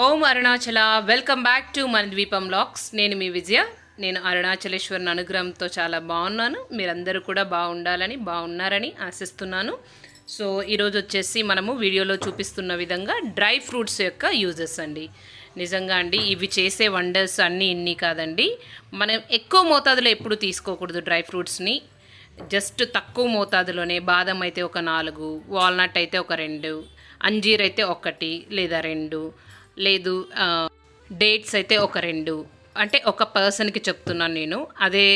Om Arunachala welcome back to మన ద్వీపం లాక్స్. నేను మీ విజయ. నేను అరుణాచలేశ్వరుని అనుగ్రహంతో చాలా బాగున్నాను. మీరందరూ కూడా బాగుండాలని బాగున్నారని ఆశిస్తున్నాను. సో ఈరోజు వచ్చేసి మనము వీడియోలో చూపిస్తున్న విధంగా డ్రై ఫ్రూట్స్ యొక్క యూజెస్ అండి. నిజంగా అండి ఇవి చేసే వండర్స్ అన్నీ ఇన్ని కాదండి. మనం ఎక్కువ మోతాదులో ఎప్పుడు తీసుకోకూడదు డ్రై ఫ్రూట్స్ని. జస్ట్ తక్కువ మోతాదులోనే బాదం అయితే ఒక నాలుగు వాల్నట్ అయితే ఒక రెండు అంజీర్ అయితే ఒకటి లేదా రెండు లేదు డేట్స్ అయితే ఒక రెండు. అంటే ఒక పర్సన్కి చెప్తున్నాను నేను. అదే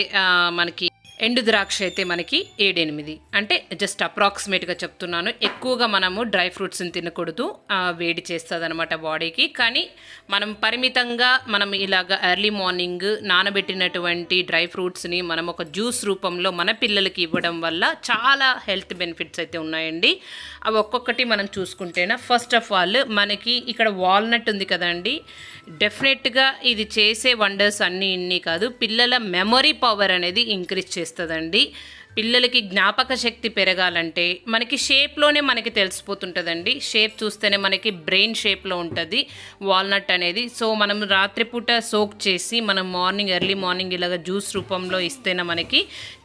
మనకి ఎండు ద్రాక్ష అయితే మనకి ఏడెనిమిది. అంటే జస్ట్ అప్రాక్సిమేట్గా చెప్తున్నాను. ఎక్కువగా మనము డ్రై ఫ్రూట్స్ని తినకూడదు. వేడి చేస్తుంది అనమాట బాడీకి. కానీ మనం పరిమితంగా మనం ఇలాగ ఎర్లీ మార్నింగ్ నానబెట్టినటువంటి డ్రై ఫ్రూట్స్ని మనం ఒక జ్యూస్ రూపంలో మన పిల్లలకి ఇవ్వడం వల్ల చాలా హెల్త్ బెనిఫిట్స్ అయితే ఉన్నాయండి. అవి ఒక్కొక్కటి మనం చూసుకుంటేనా ఫస్ట్ ఆఫ్ ఆల్ మనకి ఇక్కడ వాల్నట్ ఉంది కదండి. డెఫినెట్గా ఇది చేసే వండర్స్ అన్నీ ఇన్ని కాదు. పిల్లల మెమొరీ పవర్ అనేది ఇంక్రీజ్ చేస్తుందండి. పిల్లలకి జ్ఞాపక శక్తి పెరగాలంటే మనకి షేప్లోనే మనకి తెలిసిపోతుంటుందండి. షేప్ చూస్తేనే మనకి బ్రెయిన్ షేప్లో ఉంటుంది. వాల్నట్ అనేది. సో మనం రాత్రిపూట సోక్ చేసి మనం మార్నింగ్ ఎర్లీ మార్నింగ్ ఇలాగ జ్యూస్ రూపంలో ఇస్తేనే మనకి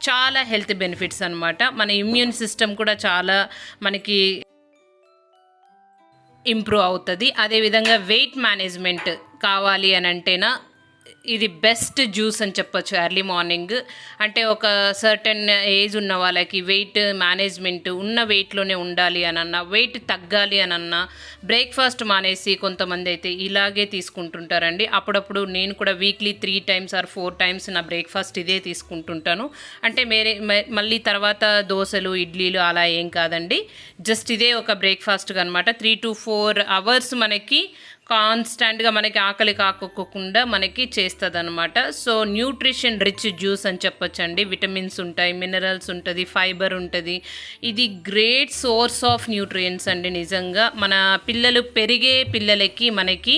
చాలా హెల్త్ బెనిఫిట్స్ అనమాట మన ఇమ్యూన్ సిస్టమ్ కూడా చాలా మనకి ఇంప్రూవ్ అవుతుంది. అదేవిధంగా వెయిట్ మేనేజ్మెంట్ కావాలి అని అంటేనా ఇది బెస్ట్ జ్యూస్ అని చెప్పొచ్చు ఎర్లీ మార్నింగ్ అంటే ఒక సర్టన్ ఏజ్ ఉన్న వాళ్ళకి వెయిట్ మేనేజ్మెంట్ ఉన్న వెయిట్లోనే ఉండాలి అని అన్న వెయిట్ తగ్గాలి అని అన్న బ్రేక్ఫాస్ట్ మానేసి కొంతమంది అయితే ఇలాగే తీసుకుంటుంటారండి. అప్పుడప్పుడు నేను కూడా weekly three times or four times నా బ్రేక్ఫాస్ట్ ఇదే తీసుకుంటుంటాను. అంటే మేరే మళ్ళీ తర్వాత దోశలు ఇడ్లీలు అలా ఏం కాదండి. జస్ట్ ఇదే ఒక బ్రేక్ఫాస్ట్గా అనమాట త్రీ టు ఫోర్ అవర్స్ మనకి కాన్స్టాంట్గా మనకి ఆకలి కాకోకుండా మనకి చేస్తుంది అనమాట సో న్యూట్రిషన్ రిచ్ జ్యూస్ అని చెప్పొచ్చండి. విటమిన్స్ ఉంటాయి మినరల్స్ ఉంటుంది ఫైబర్ ఉంటుంది. ఇది గ్రేట్ సోర్స్ ఆఫ్ న్యూట్రియంట్స్ అండి నిజంగా. మన పిల్లలు పెరిగే పిల్లలకి మనకి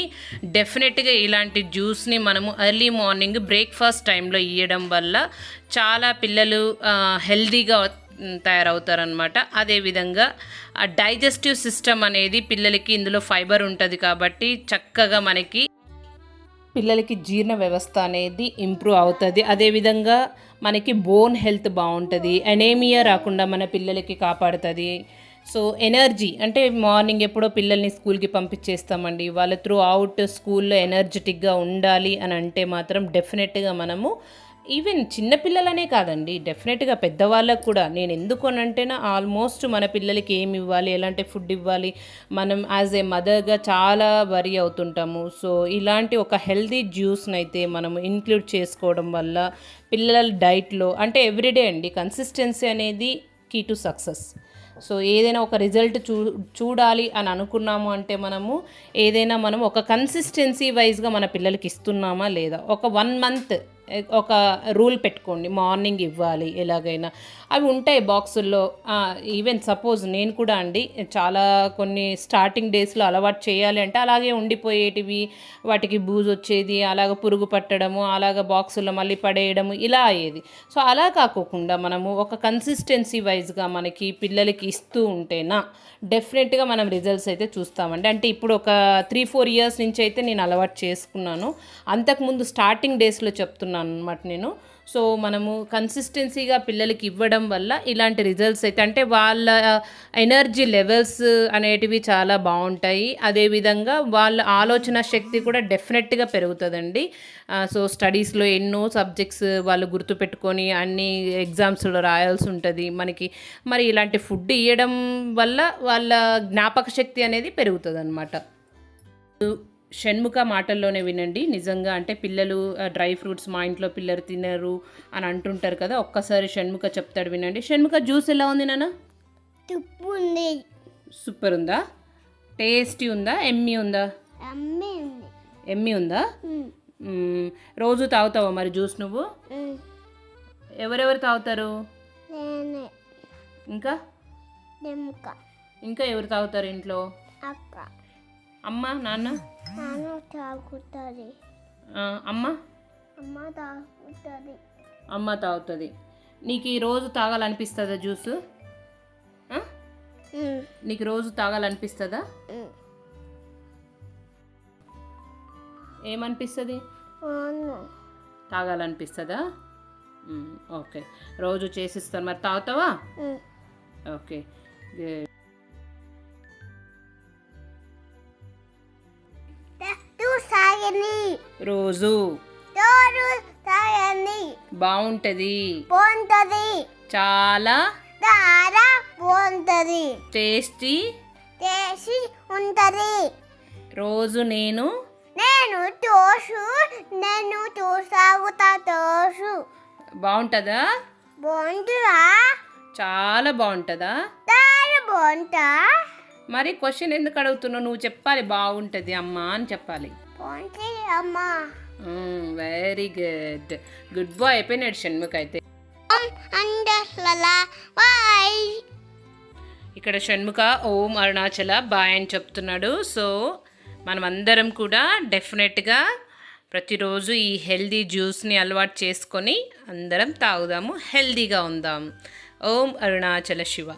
డెఫినెట్గా ఇలాంటి జ్యూస్ని మనము ఎర్లీ మార్నింగ్ బ్రేక్ఫాస్ట్ టైంలో ఇవ్వడం వల్ల చాలా పిల్లలు హెల్దీగా తయారవుతారనమాట అదేవిధంగా ఆ డైజెస్టివ్ సిస్టమ్ అనేది పిల్లలకి ఇందులో ఫైబర్ ఉంటుంది కాబట్టి చక్కగా మనకి పిల్లలకి జీర్ణ వ్యవస్థ అనేది ఇంప్రూవ్ అవుతుంది. అదేవిధంగా మనకి బోన్ హెల్త్ బాగుంటుంది. ఎనేమియా రాకుండా మన పిల్లలకి కాపాడుతుంది. సో ఎనర్జీ అంటే మార్నింగ్ ఎప్పుడో పిల్లల్ని స్కూల్కి పంపించేస్తామండి. వాళ్ళు త్రూ అవుట్ స్కూల్లో ఎనర్జెటిక్గా ఉండాలి అని అంటే మాత్రం డెఫినెట్గా మనము ఈవెన్ చిన్నపిల్లలనే కాదండి డెఫినెట్గా పెద్దవాళ్ళకు కూడా. నేను ఎందుకు అని అంటేనా ఆల్మోస్ట్ మన పిల్లలకి ఏమి ఇవ్వాలి ఎలాంటి ఫుడ్ ఇవ్వాలి మనం యాజ్ ఏ మదర్గా చాలా వరి అవుతుంటాము. సో ఇలాంటి ఒక హెల్దీ జ్యూస్ని అయితే మనం ఇంక్లూడ్ చేసుకోవడం వల్ల పిల్లల డైట్లో అంటే ఎవ్రీడే అండి కన్సిస్టెన్సీ అనేది కీ టు సక్సెస్. సో ఏదైనా ఒక రిజల్ట్ చూ చూడాలి అని అనుకున్నాము అంటే మనము ఏదైనా మనం ఒక కన్సిస్టెన్సీ వైజ్గా మన పిల్లలకి ఇస్తున్నామా లేదా ఒక వన్ మంత్ ఒక రూల్ పెట్టుకోండి. మార్నింగ్ ఇవ్వాలి ఎలాగైనా. అవి ఉంటాయి బాక్సుల్లో. ఈవెన్ సపోజ్ నేను కూడా అండి చాలా కొన్ని స్టార్టింగ్ డేస్లో అలవాటు చేయాలి అంటే అలాగే ఉండిపోయేటివి. వాటికి బూజు వచ్చేది అలాగ పురుగు పట్టడము అలాగ బాక్సుల్లో మళ్ళీ పడేయడము ఇలా అయ్యేది. సో అలా కాకోకుండా మనము ఒక కన్సిస్టెన్సీ వైజ్గా మనకి పిల్లలకి ఇస్తూ ఉంటేనా డెఫినెట్గా మనం రిజల్ట్స్ అయితే చూస్తామండి. అంటే ఇప్పుడు ఒక త్రీ ఫోర్ ఇయర్స్ నుంచి అయితే నేను అలవాటు చేసుకున్నాను. అంతకుముందు స్టార్టింగ్ డేస్లో చెప్తున్నాను అనమాట నేను. సో మనము కన్సిస్టెన్సీగా పిల్లలకి ఇవ్వడం వల్ల ఇలాంటి రిజల్ట్స్ అయితే అంటే వాళ్ళ ఎనర్జీ లెవెల్స్ అనేటివి చాలా బాగుంటాయి. అదేవిధంగా వాళ్ళ ఆలోచన శక్తి కూడా డెఫినెట్గా పెరుగుతుందండి. సో స్టడీస్లో ఎన్నో సబ్జెక్ట్స్ వాళ్ళు గుర్తుపెట్టుకొని అన్ని ఎగ్జామ్స్లో రాయాల్సి ఉంటుంది. మనకి మరి ఇలాంటి ఫుడ్ ఇవ్వడం వల్ల వాళ్ళ జ్ఞాపక శక్తి అనేది పెరుగుతుంది షణ్ముఖ మాటల్లోనే వినండి. నిజంగా అంటే పిల్లలు డ్రై ఫ్రూట్స్ మా ఇంట్లో పిల్లలు తినరు అని అంటుంటారు కదా ఒక్కసారి షణ్ముఖ చెప్తాడు వినండి. షణ్ముఖ జ్యూస్ ఎలా ఉంది నాన్న? తుప్పు ఉంది సూపర్ ఉందా? టేస్టీ ఉందా? ఎమ్మి ఉందా? ఎమ్మి ఉందా. రోజు తాగుతావా మరి జ్యూస్ నువ్వు? ఎవరెవరు తాగుతారు? ఇంకా? ఇంకా ఎవరు తాగుతారు ఇంట్లో? అక్క. అమ్మ నాన్న? నాన్న తాగుతుంది. ఆ, అమ్మ? అమ్మ తాగుతుంది. అమ్మ తాగుతుంది. నీకు ఈ రోజు తాగాలనిపిస్తుందా జ్యూస్? నీకు రోజు తాగాలనిపిస్తుందా? ఏమనిపిస్తుంది? తాగాలనిపిస్తుందా? ఓకే. రోజు చేసిస్తాను మరి. తాగుతావా. ఓకే. రోజు. తోడు సాగని బాగుంటుంది బాగుంటుంది చాలా చాలా బాగుంటుంది టేస్టీ చేసి ఉంటుంది. రోజు నేను నేను తోసు నేను తోసాగుతా తోసు. బాగుంటుందా బాగుంటుందా చాలా బాగుంటుందా చాలా బాగుంటా మరి క్వశ్చన్ ఎందుకు అడుగుతున్నావు? నువ్వు చెప్పాలి బాగుంటుంది అమ్మా అని చెప్పాలి. వెరీ గుడ్ గుడ్ బాయ్ అయిపోయినాడు షణ్ముఖ్ అయితే ఇక్కడ షణ్ముఖ ఓం అరుణాచల బాయ్ అని చెప్తున్నాడు. సో మనమందరం కూడా డెఫినెట్గా ప్రతిరోజు ఈ హెల్దీ జ్యూస్ని అలవాటు చేసుకొని అందరం తాగుదాము హెల్దీగా ఉందాం. ఓం అరుణాచల శివ.